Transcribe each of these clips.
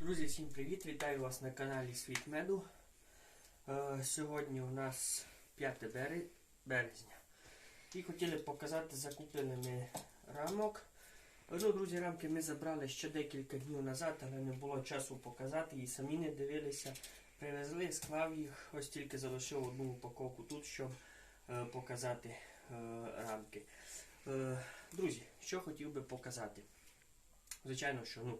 Друзі, всім привіт! Вітаю вас на каналі Світ Меду. Сьогодні у нас 5 бери- березня. І хотіли показати закупленими рамок. Ну, друзі, рамки ми забрали ще декілька днів назад, але не було часу показати і самі не дивилися. Привезли, склав їх, ось тільки залишив одну упаковку тут, щоб е, показати е, рамки. Е, друзі, що хотів би показати. Звичайно, що ну,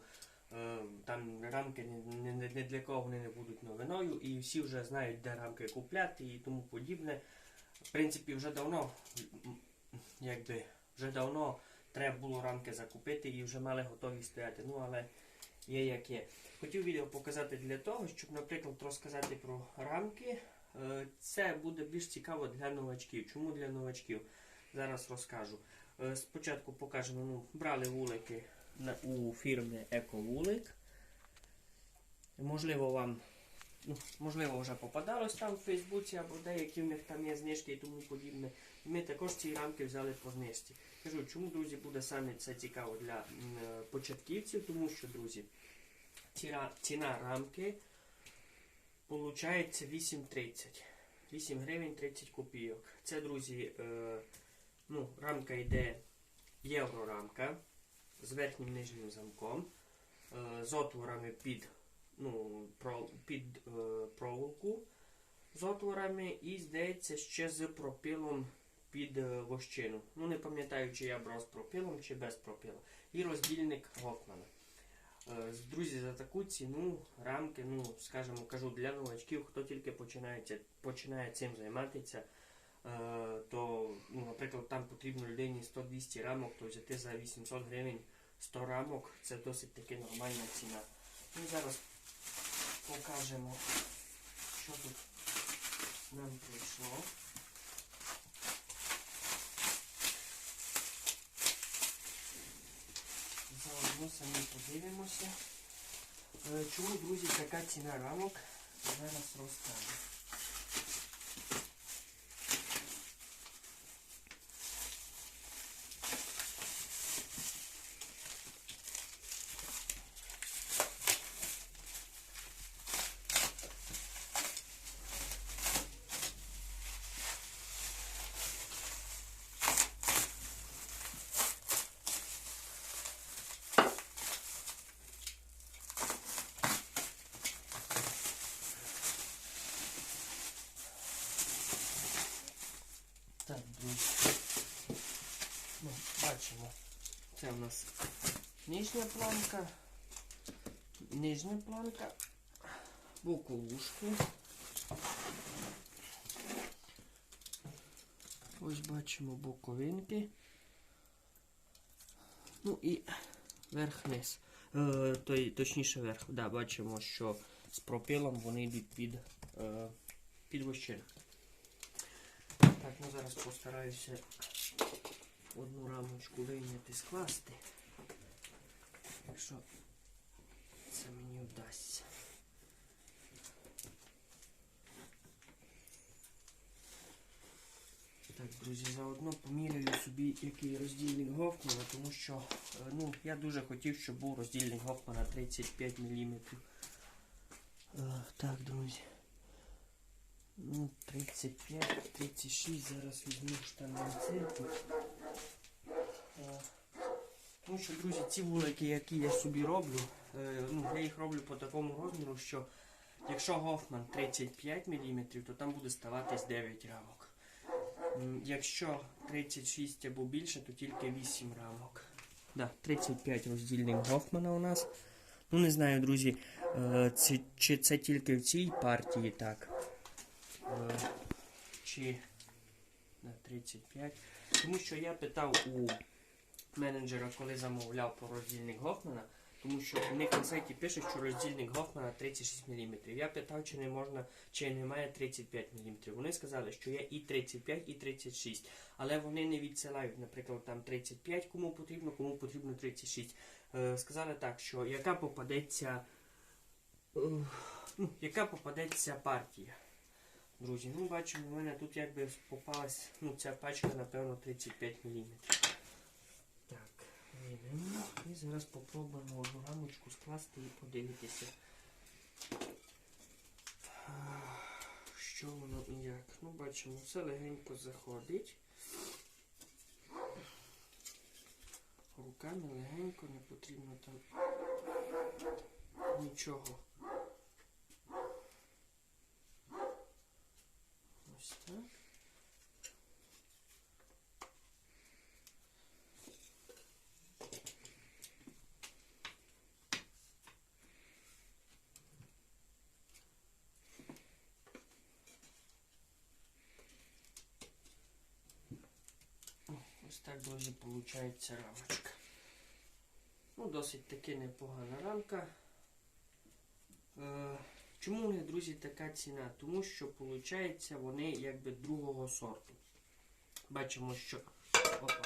Там рамки не, для кого вони не будуть новиною, і всі вже знають, де рамки купляти і тому подібне. В принципі, вже давно, якби, вже давно треба було рамки закупити і вже мали готові стояти. Ну, але є як є. Хотів відео показати для того, щоб, наприклад, розказати про рамки. Е, Це буде більш цікаво для новачків. Чому для новачків? Зараз розкажу. Е, Спочатку покажемо, ну, брали вулики у фірми Ековулик. Можливо, вам ну, можливо, вже попадалось там в Фейсбуці або деякі в них там є знижки і тому подібне. Ми також ці рамки взяли по знижці. Кажу, чому, друзі, буде саме це цікаво для е, початківців, тому що, друзі, ціна, ціна рамки виходить 8,30. 8 гривень 30 копійок. Це, друзі, е, ну, рамка йде єврорамка з верхнім нижнім замком, е, з отворами під, ну, під е, проволоку, з отворами і, здається, ще з пропилом під е, вощину. Ну, не пам'ятаю, чи я брав з пропилом, чи без пропила. І роздільник Гофмана. Друзі, за таку ціну рамки, ну, скажімо, кажу, для новачків, хто тільки починається, починає цим займатися, то, ну, наприклад, там потрібно людині 100-200 рамок, то взяти за 800 гривень 100 рамок це досить таки нормальна ціна. Ну, зараз покажемо, що тут нам прийшло. Заодно самі подивимося. Е, Чому, друзі, така ціна рамок? Зараз розкажу. Так, друзі. Ну, бачимо. Це у нас нижня планка, нижня планка, боковушки. Ось бачимо боковинки. Ну і верх-низ. Е, точніше верх. Да, бачимо, що з пропилом вони йдуть під, е. Так, ну зараз постараюся одну рамочку вийняти, скласти. Якщо це мені вдасться. Так, друзі, заодно поміряю собі який роздільник Гофмана, тому що е, ну, я дуже хотів, щоб був роздільник Гофмана 35 мм. Так, друзі. Ну, 35, 36, зараз візьму штангенцирку. Е, Тому що, друзі, ці вулики, які я собі роблю, е, ну, я їх роблю по такому розміру, що якщо Гофман 35 мм, то там буде ставатись 9 рамок. Якщо 36 або більше, то тільки 8 рамок. Да, 35 роздільник Гофмана у нас. Ну, не знаю, друзі, е, чи це тільки в цій партії так. Чи на 35. Тому що я питав у менеджера, коли замовляв по роздільник Гофмана, тому що у них на сайті пише, що роздільник Гофмана 36 мм. Я питав, чи не можна, чи немає 35 мм. Вони сказали, що є і 35, і 36. Але вони не відсилають, наприклад, там 35, кому потрібно, кому потрібно 36. Е, сказали так, що яка попадеться, е, ну, яка попадеться партія. Друзі, ну бачимо, у мене тут якби попалась, ну ця пачка, напевно, 35 мм. Е. І зараз попробуємо одну рамочку скласти і подивитися. Що воно і як? Ну, бачимо, все легенько заходить. Руками легенько, не потрібно там нічого. Ось так. О, Так, друзі, виходить рамочка. Ну, досить таки непогана рамка. Е, чому у них, друзі, така ціна? Тому що, виходить, вони якби другого сорту. Бачимо, що опа,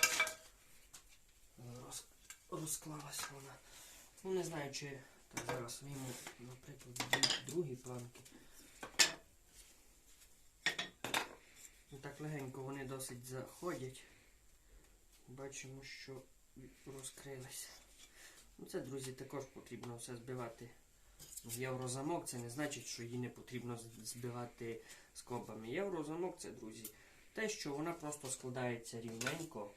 роз, розклалась вона. Ну, не знаю, чи так, зараз вийму, наприклад, другі планки. Ну, так легенько вони досить заходять. Бачимо, що розкрилися. Ну, це, друзі, також потрібно все збивати в єврозамок. Це не значить, що її не потрібно збивати скобами. Єврозамок це, друзі, те, що вона просто складається рівненько.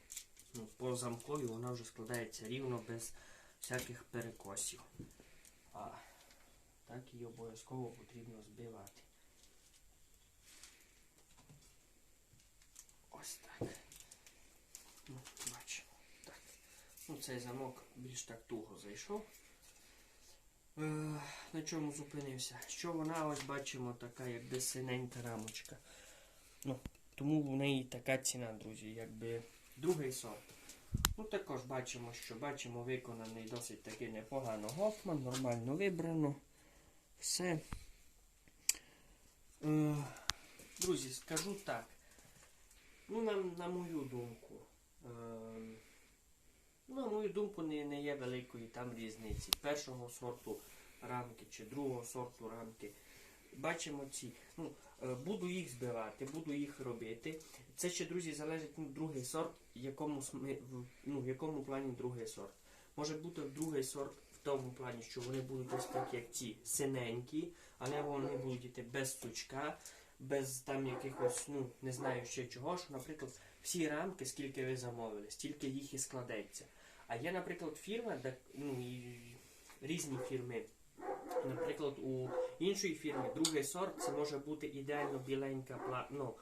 Ну, по замкові вона вже складається рівно без всяких перекосів. А так її обов'язково потрібно збивати. Ось так. Ну, бачимо. Так. Ну, цей замок більш так туго зайшов. Е, на чому зупинився? Що вона ось бачимо така, якби синенька рамочка. Ну, тому в неї така ціна, друзі, якби другий сорт. Ну, також бачимо, що бачимо виконаний досить таки непогано Гофман, нормально вибрано. Все. Е, друзі, скажу так. Ну, на, на мою думку. Е, на мою думку, не, не є великої там різниці. Першого сорту рамки чи другого сорту рамки. Бачимо ці. Ну, е, буду їх збивати, буду їх робити. Це ще, друзі, залежить ну, другий сорт, якому, ну, в якому плані другий сорт. Може бути другий сорт в тому плані, що вони будуть ось так, як ці синенькі, але вони будуть йти без сучка, без там якихось, ну, не знаю ще чого, що, наприклад, всі рамки, скільки ви замовили, стільки їх і складеться. А є, наприклад, фірма, де ну, і різні фірми. Наприклад, у іншої фірми другий сорт це може бути ідеально біленька ну,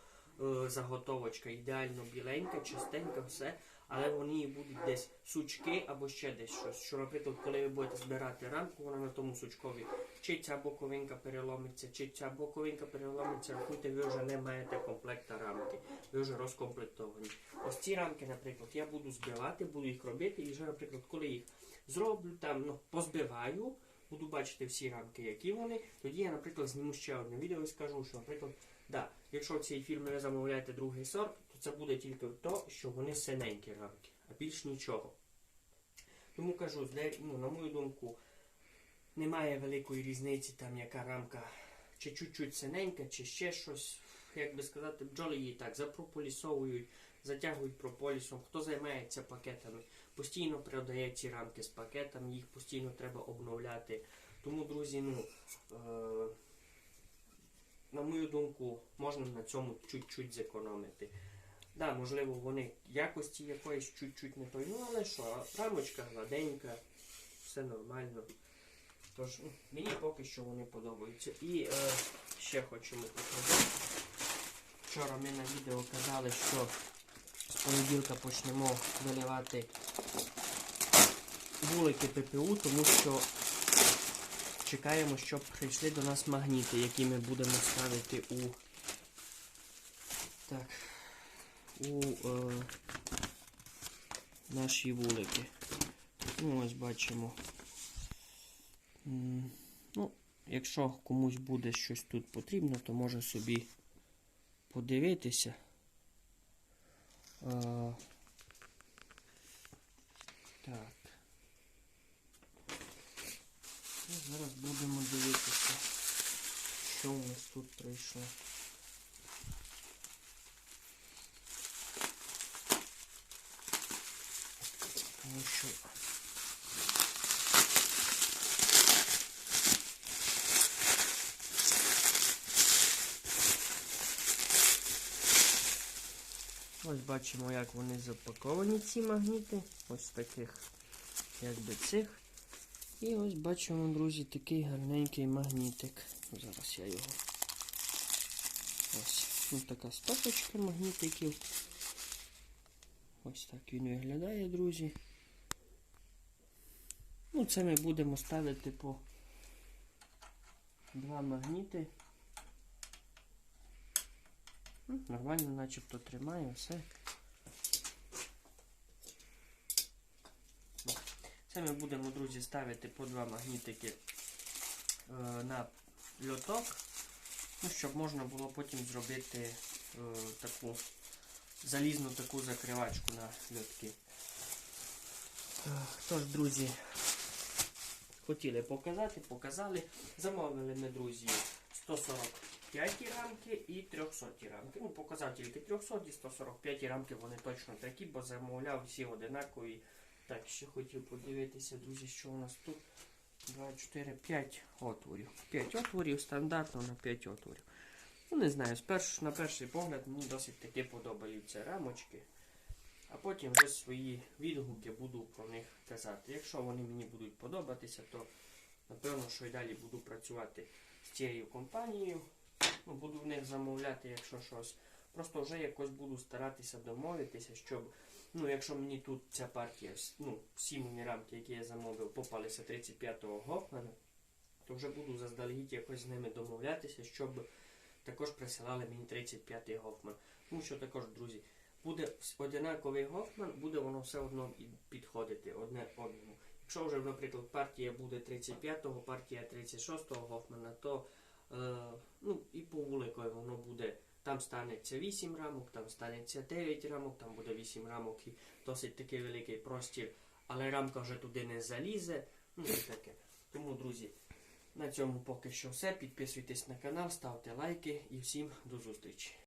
е, заготовочка, ідеально біленька, чистенька, все, але вони будуть десь сучки або ще десь щось. Що, наприклад, коли ви будете збирати рамку, вона на тому сучкові, чи ця боковинка переломиться, чи ця боковинка переломиться, рахуйте, ви вже не маєте комплекта вже розкомплектовані. Ось ці рамки, наприклад, я буду збивати, буду їх робити, і вже, наприклад, коли їх зроблю, там, ну, позбиваю, буду бачити всі рамки, які вони, тоді я, наприклад, зніму ще одне відео і скажу, що, наприклад, да, якщо в цій фірмі ви замовляєте другий сорт, то це буде тільки то, що вони синенькі рамки, а більш нічого. Тому кажу, ну, на мою думку, немає великої різниці, там яка рамка, чи чуть-чуть синенька, чи ще щось. Як би сказати, бджоли її так запрополісовують, затягують прополісом. Хто займається пакетами, постійно продає ці рамки з пакетами, їх постійно треба обновляти. Тому, друзі, ну, е, на мою думку, можна на цьому чуть-чуть зекономити. Да, можливо, вони якості якоїсь чуть-чуть не той, ну але що, рамочка гладенька, все нормально. Тож, ну, мені поки що вони подобаються. І е, ще хочемо показати. Вчора ми на відео казали, що з понеділка почнемо виливати вулики ППУ, тому що чекаємо, щоб прийшли до нас магніти, які ми будемо ставити у так, у е, наші вулики. Ну, ось бачимо. Ну, якщо комусь буде щось тут потрібно, то може собі подивитися. Так. Ну, зараз будемо дивитися, що у нас тут прийшло. Тому що Ось бачимо, як вони запаковані, ці магніти. Ось таких, якби цих. І ось бачимо, друзі, такий гарненький магнітик. Зараз я його. Ось. Ось така стопочка магнітиків. Ось так він виглядає, друзі. Ну, це ми будемо ставити по два магніти. Ну, Нормально начебто тримає все. Це ми будемо, друзі, ставити по два магнітики е, на льоток, ну, щоб можна було потім зробити е, таку залізну таку закривачку на льотки. Тож, друзі, хотіли показати, показали. Замовили ми, друзі, 145 рамки і 300 рамки. Ну, показав тільки 300 і 145 рамки, вони точно такі, бо замовляв всі одинакові. Так, ще хотів подивитися, друзі, що у нас тут 2, 4, 5 отворів. 5 отворів, стандартно на 5 отворів. Ну, не знаю, спершу, на перший погляд мені досить таки подобаються рамочки. А потім вже свої відгуки буду про них казати. Якщо вони мені будуть подобатися, то напевно, що й далі буду працювати з цією компанією. Ну, буду в них замовляти, якщо щось. Просто вже якось буду старатися домовитися, щоб, ну, якщо мені тут ця партія, ну, всі мої рамки, які я замовив, попалися 35-го Гофмана, то вже буду заздалегідь якось з ними домовлятися, щоб також присилали мені 35-й Гофман. Тому що також, друзі, буде одинаковий Гофман, буде воно все одно підходити одне одному. Якщо вже, наприклад, партія буде 35-го, партія 36-го Гофмана, то ну, і по вуликою воно буде. Там станеться 8 рамок, там станеться 9 рамок, там буде 8 рамок і досить такий великий простір, але рамка вже туди не залізе. Ну і таке. Тому, друзі, на цьому поки що все. Підписуйтесь на канал, ставте лайки і всім до зустрічі.